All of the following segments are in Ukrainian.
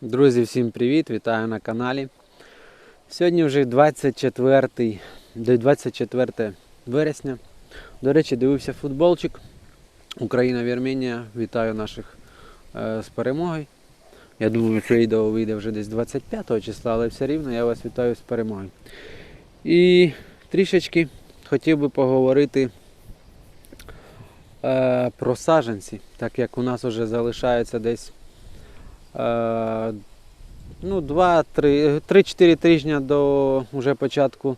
Друзі, всім привіт! Вітаю на каналі. Сьогодні вже 24, де 24 вересня. До речі, дивився футболчик. Україна Вірменія. Вітаю наших е, з перемогою. Я думаю, що відео вийде вже десь 25 числа, але все рівно я вас вітаю з перемогою. І трішечки хотів би поговорити е, про саджанці, так як у нас вже залишається десь ну, 2-3-4 тижні до вже початку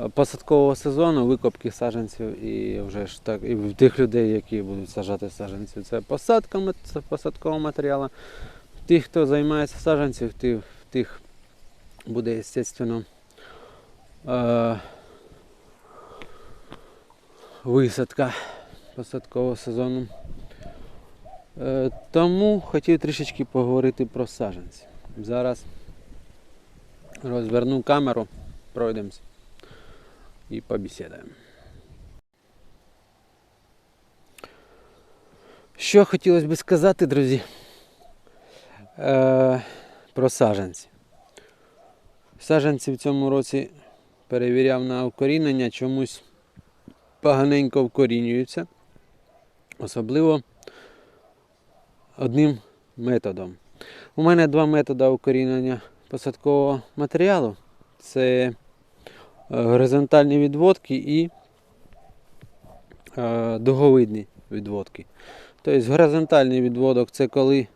е, посадкового сезону, викопки саджанців і вже ж так, і в тих людей, які будуть саджати саджанців. Це посадка це посадкового матеріалу. Тих, хто займається саджанців, тих, тих буде, звісно, е, висадка посадкового сезону. Е, Тому хотів трішечки поговорити про саджанці. Зараз розверну камеру, пройдемось і побесідаємо. Що хотілося б сказати, друзі, е, про саджанці. Саджанці в цьому році перевіряв на укорінення, чомусь поганенько вкорінюються. Особливо одним методом. У мене два методи укорінення посадкового матеріалу. Це е, горизонтальні відводки і е, дуговидні відводки. Тобто горизонтальний відводок це коли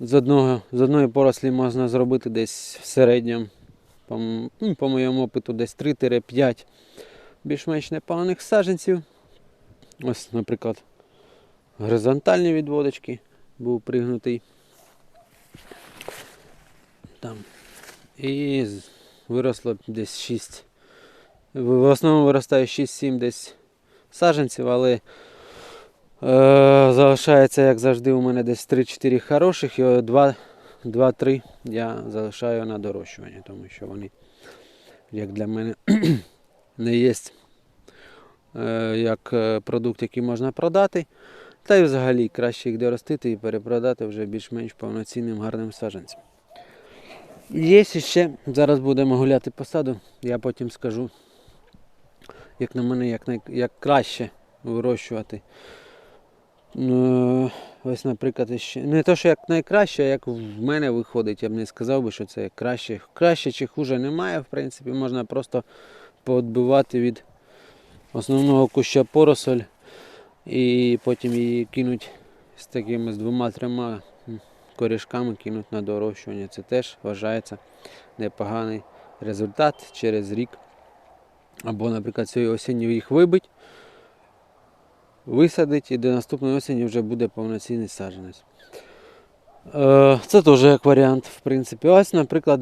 з, одного, з одної порослі можна зробити десь в середньому, по, ну, по моєму опиту, десь 3-5 більш-менш непоганих саджанців. Ось, наприклад, горизонтальні відводочки був пригнутий. Там. І виросло десь 6. В основному виростає 6-7 десь саджанців, але е, залишається, як завжди, у мене десь 3-4 хороших і 2-3 я залишаю на дорощування, тому що вони, як для мене, не є е, як е, продукт, який можна продати. Та й взагалі краще їх доростити і перепродати вже більш-менш повноцінним гарним саджанцям. Є ще, зараз будемо гуляти по саду, я потім скажу, як на мене, як, най, як краще вирощувати. Ну, ось, наприклад, ще. Не те, що як найкраще, а як в мене виходить, я б не сказав би, що це краще. Краще чи хуже немає, в принципі, можна просто поотбивати від основного куща поросоль і потім її кинуть з такими з двома-трьома корішками кинуть на дорощування. Це теж вважається непоганий результат через рік. Або, наприклад, цієї осінню їх вибить, висадить і до наступної осені вже буде повноцінний саджанець. Е, Це теж як варіант, в принципі. Ось, наприклад,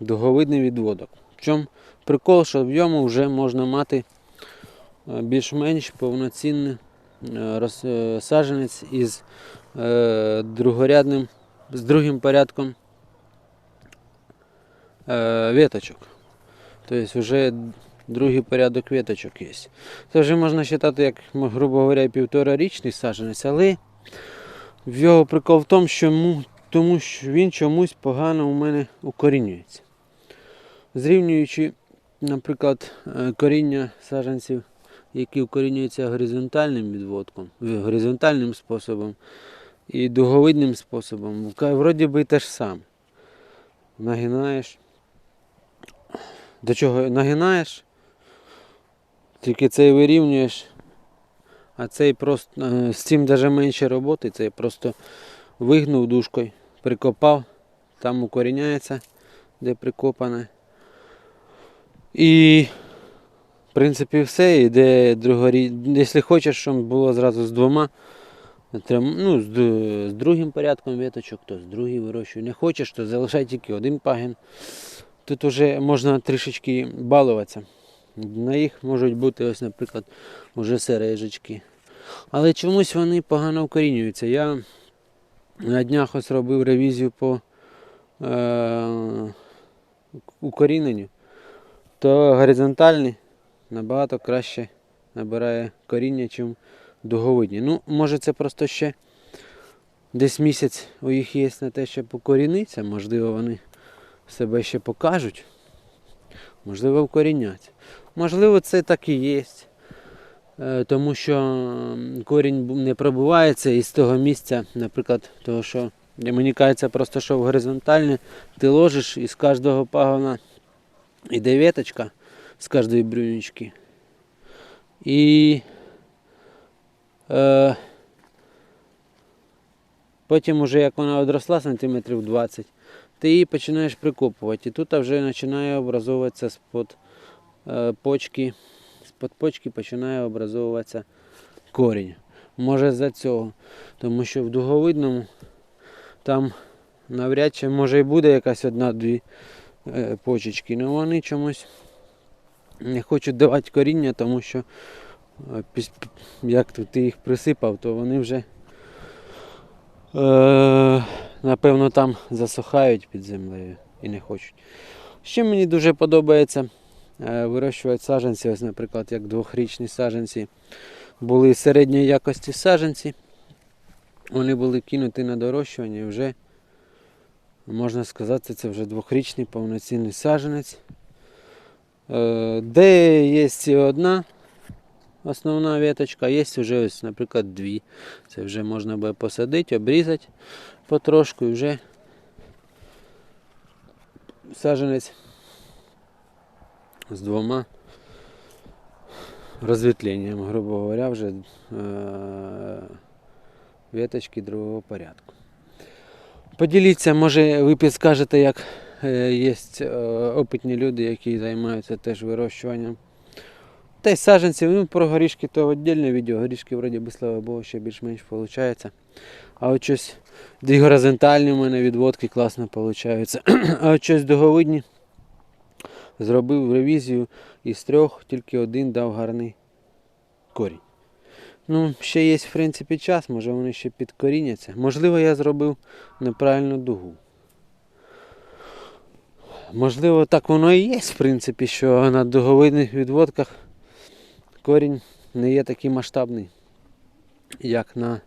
дуговидний відводок. В чому прикол, що в ньому вже можна мати е, більш-менш повноцінний е, роз- е, саджанець із е, другорядним, з другим порядком е, веточок. Тобто вже другий порядок веточок є. Це вже можна вважати, як, грубо говоря, півторарічний саджанець, але його прикол в тому, що, му- тому що він чомусь погано у мене укорінюється. Зрівнюючи, наприклад, е, коріння саджанців, які укорінюються горизонтальним відводком, горизонтальним способом і дуговидним способом, вроді би те ж саме. Нагинаєш. До чого нагинаєш, тільки цей вирівнюєш, а цей просто е, з цим навіть менше роботи, цей просто вигнув дужкою, прикопав, там укоріняється, де прикопане. І в принципі все, іде другорі... Якщо хочеш, щоб було зразу з двома, ну, з, з другим порядком веточок, то з другий вирощуй. Не хочеш, то залишай тільки один пагін. Тут вже можна трішечки балуватися. На їх можуть бути, ось, наприклад, уже сережечки. Але чомусь вони погано вкорінюються. Я на днях ось робив ревізію по е- укоріненню, то горизонтальний набагато краще набирає коріння, ніж дуговидні. Ну, може це просто ще десь місяць у їх є на те, щоб покорінитися, можливо, вони себе ще покажуть, можливо, вкоріняться. Можливо, це так і є. Е, Тому що корінь не пробувається із того місця, наприклад, того, що мені кажеться, просто що в горизонтальне ти ложиш і з кожного пагона іде веточка з кожної брюнічки. І е, потім, уже як вона одросла сантиметрів 20, ти її починаєш прикопувати. І тут вже починає образовуватися з-под е, почки, з-под почки починає образовуватися корінь. Може за цього. Тому що в дуговидному там навряд чи може і буде якась одна-дві е, почечки, але вони чомусь не хочуть давати коріння, тому що е, як ти їх присипав, то вони вже е, напевно там засухають під землею і не хочуть. Ще мені дуже подобається е, вирощувати саджанці, ось, наприклад, як двохрічні саджанці. Були середньої якості саджанці. Вони були кинуті на дорощування вже, можна сказати, це вже двохрічний повноцінний саджанець. Де є одна основна веточка, є вже ось, наприклад, дві. Це вже можна буде посадити, обрізати потрошку і вже саджанець з двома розвітлінням, грубо говоря, вже е, веточки другого порядку. Поділіться, може ви підскажете, як є опитні люди, які займаються теж вирощуванням. Та й саджанців, ну про горішки то віддільне відео. Горішки вроді би, слава Богу, ще більш-менш виходить. А от щось дві горизонтальні у мене відводки класно виходить. А от щось договидні. Зробив ревізію із трьох, тільки один дав гарний корінь. Ну, ще є, в принципі, час, може вони ще підкоріняться. Можливо, я зробив неправильну дугу. Можливо, так воно і є, в принципі, що на дуговидних відводках корінь не є такий масштабний, як на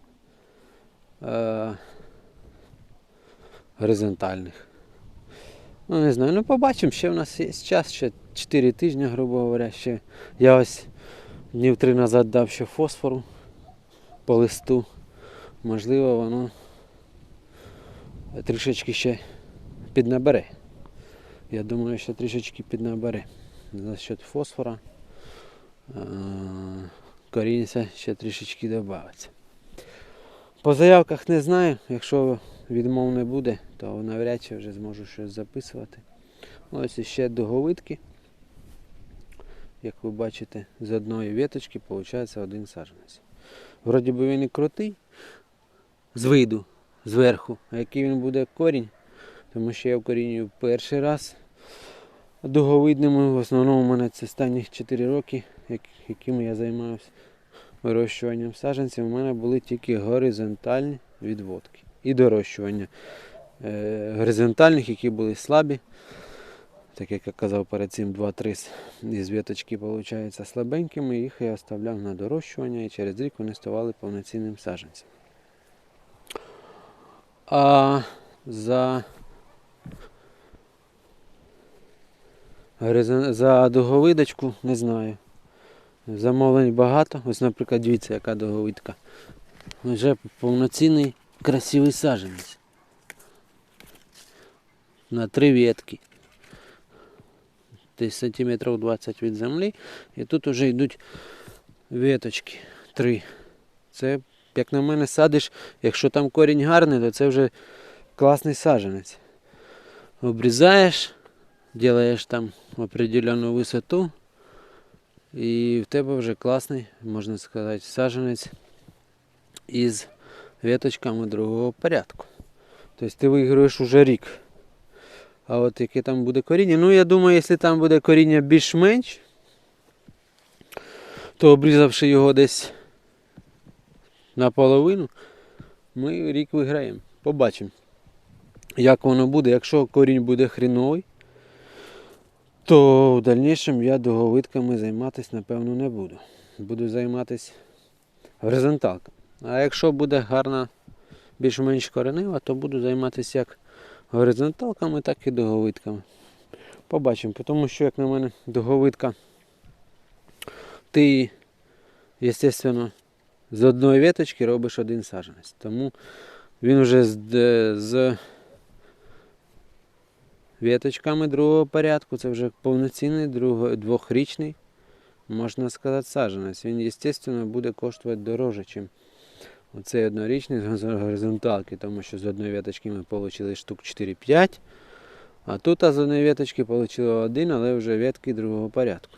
е, горизонтальних. Ну, не знаю, ну побачимо, ще в нас є час, ще 4 тижні, грубо говоря, ще я ось днів три назад дав ще фосфору по листу. Можливо, воно трішечки ще піднабере. Я думаю, що трішечки піднабере за счет фосфора. Е, Корінця ще трішечки додається. По заявках не знаю, якщо відмов не буде, то навряд чи вже зможу щось записувати. Ось іще дуговидки. Як ви бачите, з одної веточки виходить один саджанець. Вроді би він і крутий з виду, зверху, а який він буде корінь, тому що я вкорінюю перший раз дуговидними. В основному у мене це останні 4 роки, як- якими я займаюся вирощуванням саджанців. У мене були тільки горизонтальні відводки і дорощування е, горизонтальних, які були слабі. Так як я казав перед цим 2-3 з- із віточки виходить слабенькими, їх я оставляв на дорощування і через рік вони ставали повноцінним саджанцем. А за, за дуговидочку не знаю. Замовлень багато. Ось, наприклад, дивіться, яка дуговидка. Вже повноцінний красивий саджанець. На три ветки. Десь сантиметрів 20 від землі. І тут вже йдуть веточки. Три. Це, як на мене, садиш, якщо там корінь гарний, то це вже класний саджанець. Обрізаєш, робиш там определенну висоту. І в тебе вже класний, можна сказати, саджанець із веточками другого порядку. Тобто ти виграєш уже рік. А от яке там буде коріння. Ну я думаю, якщо там буде коріння більш-менш, то обрізавши його десь наполовину, ми рік виграємо. Побачимо, як воно буде. Якщо корінь буде хріновий, то в дальнішому я дуговидками займатися, напевно, не буду. Буду займатися горизонталками. А якщо буде гарна більш-менш коренева, то буду займатися як горизонталками, так і договитками. Побачимо, тому що, як на мене, договитка, ти, звісно, з одної веточки робиш один саджанець. Тому він вже з, з веточками другого порядку, це вже повноцінний двохрічний, можна сказати, саджанець. Він, звісно, буде коштувати дорожче, ніж оцей однорічний з горизонталки, тому що з одної веточки ми отримали штук 4-5, а тут а з одної веточки отримали один, але вже ветки другого порядку.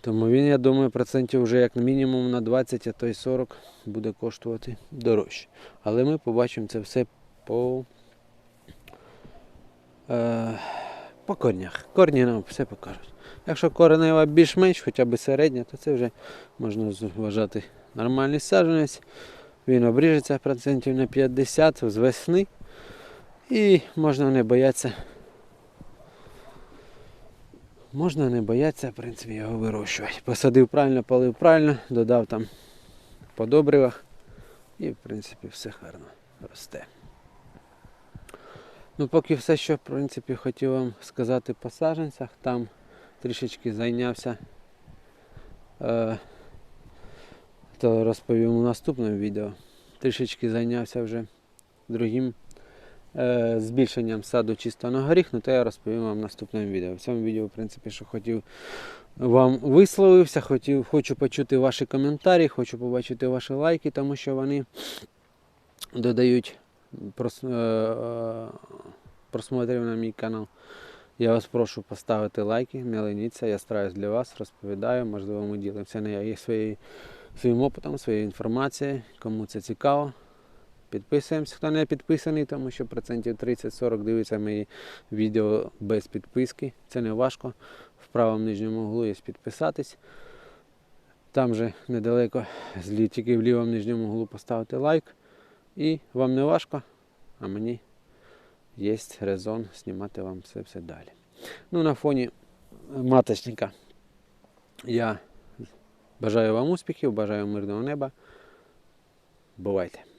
Тому він, я думаю, процентів вже як мінімум на 20, а то й 40 буде коштувати дорожче. Але ми побачимо це все по, е, по корнях. Корні нам все покажуть. Якщо коренева більш-менш, хоча б середня, то це вже можна вважати нормальний саджанець. Він обріжеться процентів на 50 з весни. І можна не боятися. Можна не боятися, в принципі, його вирощувати. Посадив правильно, полив правильно, додав там по добривах. І, в принципі, все гарно росте. Ну, поки все, що в принципі хотів вам сказати по саджанцях, там трішечки зайнявся. Е, то розповім у наступному відео. Трішечки зайнявся вже другим е, збільшенням саду чисто на горіх, ну то я розповім вам в наступному відео. В цьому відео, в принципі, що хотів вам висловився, хотів, хочу почути ваші коментарі, хочу побачити ваші лайки, тому що вони додають прос, е, е, просмотрів на мій канал. Я вас прошу поставити лайки, не леніться, я стараюсь для вас, розповідаю, можливо, ми ділимося не своєю, своїм опитом, своєю інформацією, кому це цікаво. Підписуємося, хто не підписаний, тому що процентів 30-40 дивиться мої відео без підписки. Це не важко. В правому нижньому углу є підписатись. Там же недалеко, тільки в лівому нижньому углу поставити лайк. І вам не важко, а мені є резон знімати вам все все далі. Ну, на фоні маточника я бажаю вам успіхів, бажаю мирного неба. Бувайте!